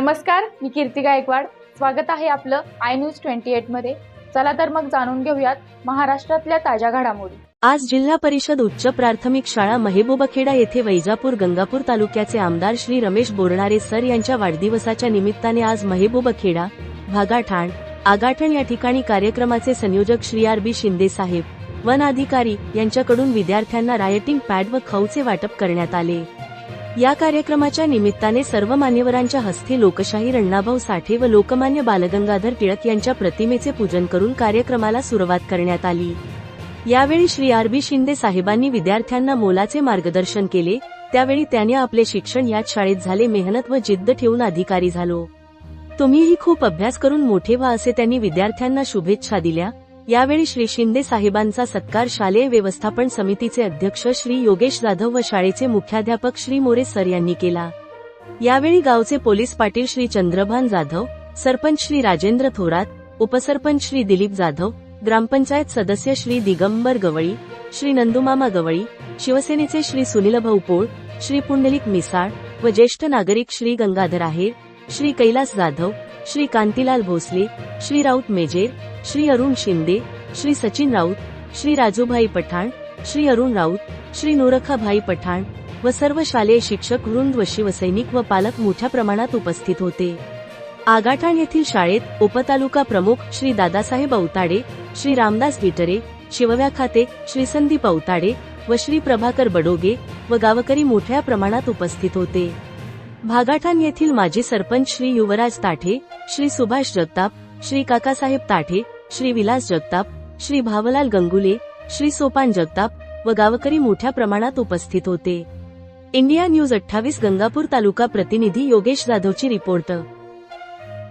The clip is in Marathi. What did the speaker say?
नमस्कार मी कीर्ती गायकवाड. स्वागत आहे आपलं आय न्यूज ट्वेंटी एटमध्ये. चला तर मग जाणून घेऊयात महाराष्ट्रातल्या ताज्या घडामोडी. आज जिल्हा परिषद उच्च प्राथमिक शाळा महेबूबखेडा येथे वैजापूर गंगापूर तालुक्याचे आमदार श्री रमेश बोरणारे सर यांच्या वाढदिवसाच्या निमित्ताने आज महेबूबखेडा भागाठाण आगाठण या ठिकाणी कार्यक्रमाचे संयोजक श्री आर बी शिंदे साहेब वन अधिकारी यांच्याकडून विद्यार्थ्यांना रायटिंग पॅड व खऊचे वाटप करण्यात आले. या कार्यक्रमाच्या निमित्ताने सर्व मान्यवरांच्या हस्ते लोकशाही रण्णाभाऊ साठे व लोकमान्य बालगंगाधर टिळक यांच्या प्रतिमेचे पूजन करून कार्यक्रमाला सुरुवात करण्यात आली. यावेळी श्री आर बी शिंदे साहेबांनी विद्यार्थ्यांना मोलाचे मार्गदर्शन केले. त्यावेळी त्याने आपले शिक्षण याच शाळेत झाले मेहनत व जिद्द ठेवून अधिकारी झालो. तुम्हीही खूप अभ्यास करून मोठे व्हा असे त्यांनी विद्यार्थ्यांना शुभेच्छा दिल्या. यावेळी श्री शिंदे साहेबांचा सत्कार शालेय व्यवस्थापन समितीचे अध्यक्ष श्री योगेश जाधव व शाळेचे मुख्याध्यापक श्री मोरे सर यांनी केला. यावेळी गावचे पोलीस पाटील श्री चंद्रभान जाधव सरपंच श्री राजेंद्र थोरात उपसरपंच श्री दिलीप जाधव ग्रामपंचायत सदस्य श्री दिगंबर गवळी श्री नंदुमामा गवळी शिवसेनेचे श्री सुनील पोळ श्री पुंडलिक मिसाळ व ज्येष्ठ नागरिक श्री गंगाधर आहेर श्री कैलास जाधव श्री कांतीलाल भोसले श्री राऊत मेजेर श्री अरुण शिंदे श्री सचिन राऊत श्री राजूभाई पठाण श्री अरुण राऊत श्री नोरखाभाई पठाण व सर्व शालेय शिक्षक वृंद व शिवसैनिक व पालक मोठ्या प्रमाणात उपस्थित होते. आगाठाण येथील शाळेत उपतालुका प्रमुख श्री दादासाहेब अवताडे श्री रामदास गिटरे शिवव्या खाते श्री संदीप अवताडे व श्री प्रभाकर बडोगे व गावकरी मोठ्या प्रमाणात उपस्थित होते. भागाठाण येथील माजी सरपंच श्री युवराज ताठे श्री सुभाष जगताप श्री काकासाहेब ताठे श्री विलास जगताप श्री भावलाल गंगुले श्री सोपान जगताप व गावकरी मोठ्या प्रमाणात उपस्थित होते. इंडिया न्यूज अठ्ठावीस गंगापूर तालुका प्रतिनिधी योगेश जाधवची रिपोर्ट.